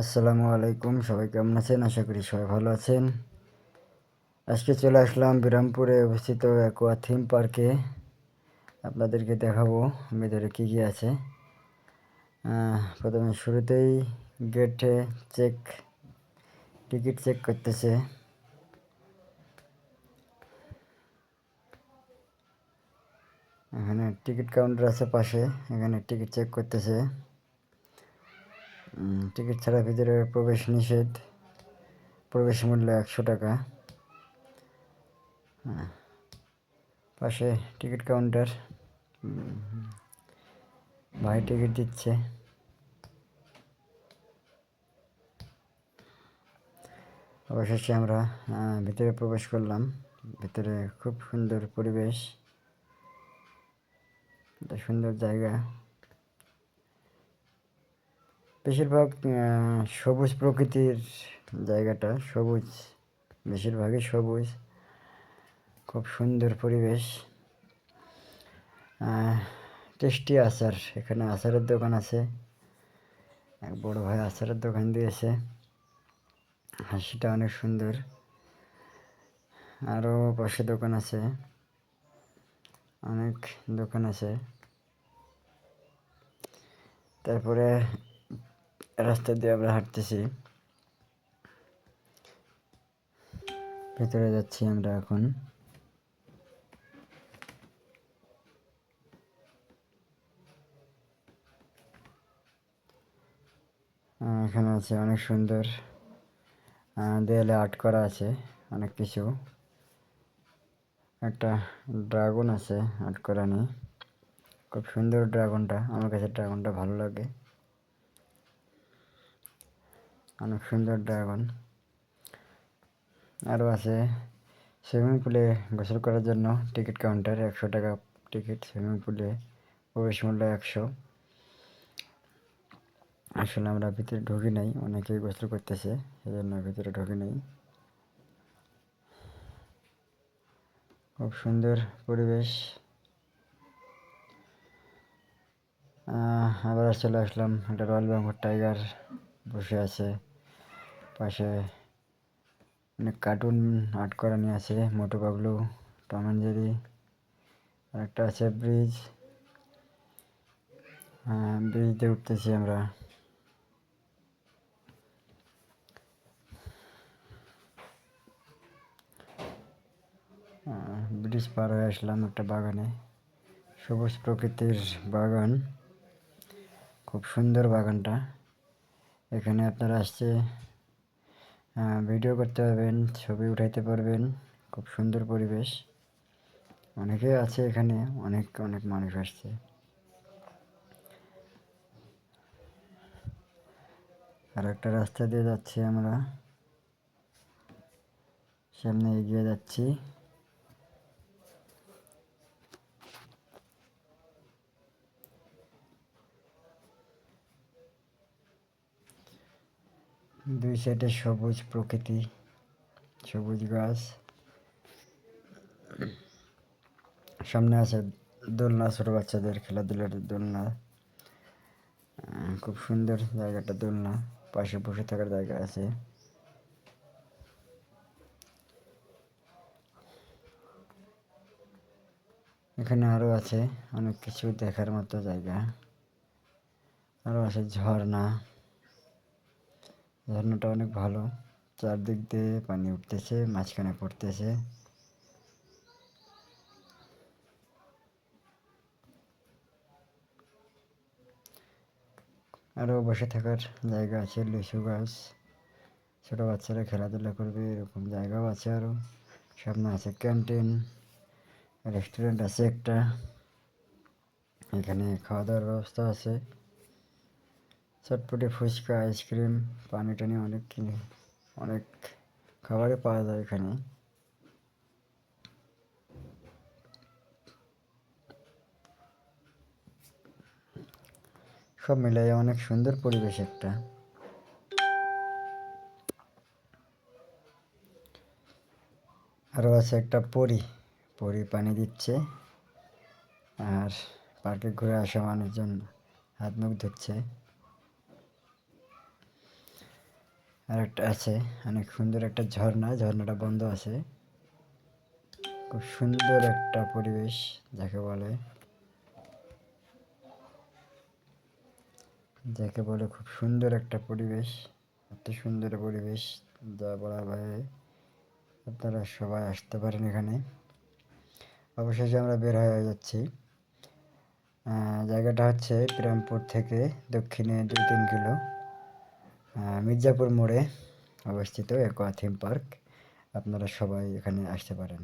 আসসালামু আলাইকুম, সবাই কেমন আছেন? আশা করি সবাই ভালো আছেন। আজকে চলে আসলাম বিরামপুরে অবস্থিত অ্যাকোয়া থিম পার্কে আপনাদেরকে দেখাবো ভিতরে কী কী আছে। প্রথমে শুরুতেই গেটে চেক টিকিট চেক করতেছে। এখানে টিকিট কাউন্টার আছে পাশে, এখানে টিকিট চেক করতেছে। টিকিট ছাড়া ভিতরে প্রবেশ নিষেধ। প্রবেশ মূল্য একশো টাকা। হ্যাঁ। পাশে টিকিট কাউন্টার ভাই টিকিট দিচ্ছে। অবশেষে আমরা ভিতরে প্রবেশ করলাম। ভিতরে খুব সুন্দর পরিবেশ। সুন্দর জায়গা। বেশিরভাগ সবুজ প্রকৃতির জায়গাটা সবুজ, বেশিরভাগই সবুজ, খুব সুন্দর পরিবেশ। টেস্টি আচার, এখানে আচারের দোকান আছে। এক বড় ভাই আচারের দোকান দিয়েছে। হাসিটা অনেক সুন্দর। আরও পাশে দোকান আছে। অনেক দোকান আছে। তারপরে রাস্তা দিয়ে আমরা হাঁটতেছি। ভেতরে যাচ্ছি আমরা এখন। এখানে আছে অনেক সুন্দর। দেয়ালে আর্ট করা আছে অনেক কিছু। একটা ড্রাগন আছে আর্ট করা নেই খুব সুন্দর ড্রাগনটা, আমার কাছে ড্রাগনটা ভালো লাগে। অনেক সুন্দর ড্রাগন। আরও আছে সুইমিং পুলে গোসল করার জন্য টিকিট কাউন্টার একশো টাকা টিকিট সুইমিং পুলে প্রবেশ মূল্য একশো। আসলে আমরা ভিতরে ঢুকি নাই, অনেকেই গোসল করতেছে, সেজন্য ভিতরে ঢুকি নাই। খুব সুন্দর পরিবেশ। আবার চলে আসলাম, একটা রয়্যাল বেঙ্গল টাইগার বসে আছে। পাশে অনেক কার্টুন আর্ট নিয়ে আছে, Motu Patlu Tom and Jerry একটা আছে ব্রিজ। ব্রিজ দিয়ে উঠতেছি আমরা। ব্রিজ পার হয়ে আসলাম একটা বাগানে। সবুজ প্রকৃতির বাগান। খুব সুন্দর বাগানটা। এখানে আপনারা আসছে ভিডিও করতে পারবেন, ছবি উঠাইতে পারবেন, খুব সুন্দর পরিবেশ। অনেকে আছে এখানে, অনেক অনেক মানুষ আসছে। আর একটা রাস্তা দিয়ে যাচ্ছি আমরা। সামনে এগিয়ে যাচ্ছি। দুই সাইডে সবুজ প্রকৃতি, সবুজ গাছ। সামনে আছে দোলনা, ছোট বাচ্চাদের খেলাধুলার দোলনা। খুব সুন্দর জায়গাটা দোলনা, পাশে বসে থাকার জায়গা আছে। এখানে আরও আছে অনেক কিছু দেখার মতো জায়গা। আরও আছে ঝর্ণা। ঝর্ণাটা অনেক ভালো। চারদিক দিয়ে পানি উঠতেছে, মাঝখানে পড়তেছে। আরও বসে থাকার জায়গা আছে, লিচু গাছ। ছোটো বাচ্চারা খেলাধুলা করবে, এরকম জায়গাও আছে আরও সামনে আছে ক্যান্টিন, রেস্টুরেন্ট আছে একটা। এখানে খাওয়া দাওয়ার ব্যবস্থা আছে। চটপটি ফুচকা, আইসক্রিম পানি টানি অনেক কিনে। অনেক খাবারই পাওয়া যায় এখানে। সব মিলাই অনেক সুন্দর পরিবেশ একটা। আরও আছে একটা পরি। পরি পানি দিচ্ছে আর পার্কে ঘুরে আসা মানুষজন হাত মুখ ধুচ্ছে। আর একটা আছে, অনেক সুন্দর একটা ঝর্ণা, ঝর্ণাটা বন্ধ আছে। খুব সুন্দর একটা পরিবেশ, যাকে বলে যাকে বলে খুব সুন্দর একটা পরিবেশ, এত সুন্দর পরিবেশ যা বলা ভাই আপনারা সবাই আসতে পারেন এখানে। অবশেষে আমরা বের হয়ে যাচ্ছি। জায়গাটা হচ্ছে প্রামপুর থেকে দক্ষিণে দুই তিন কিলো। মির্জাপুর মোড়ে অবস্থিত একোয়া থিম পার্ক। আপনারা সবাই এখানে আসতে পারেন।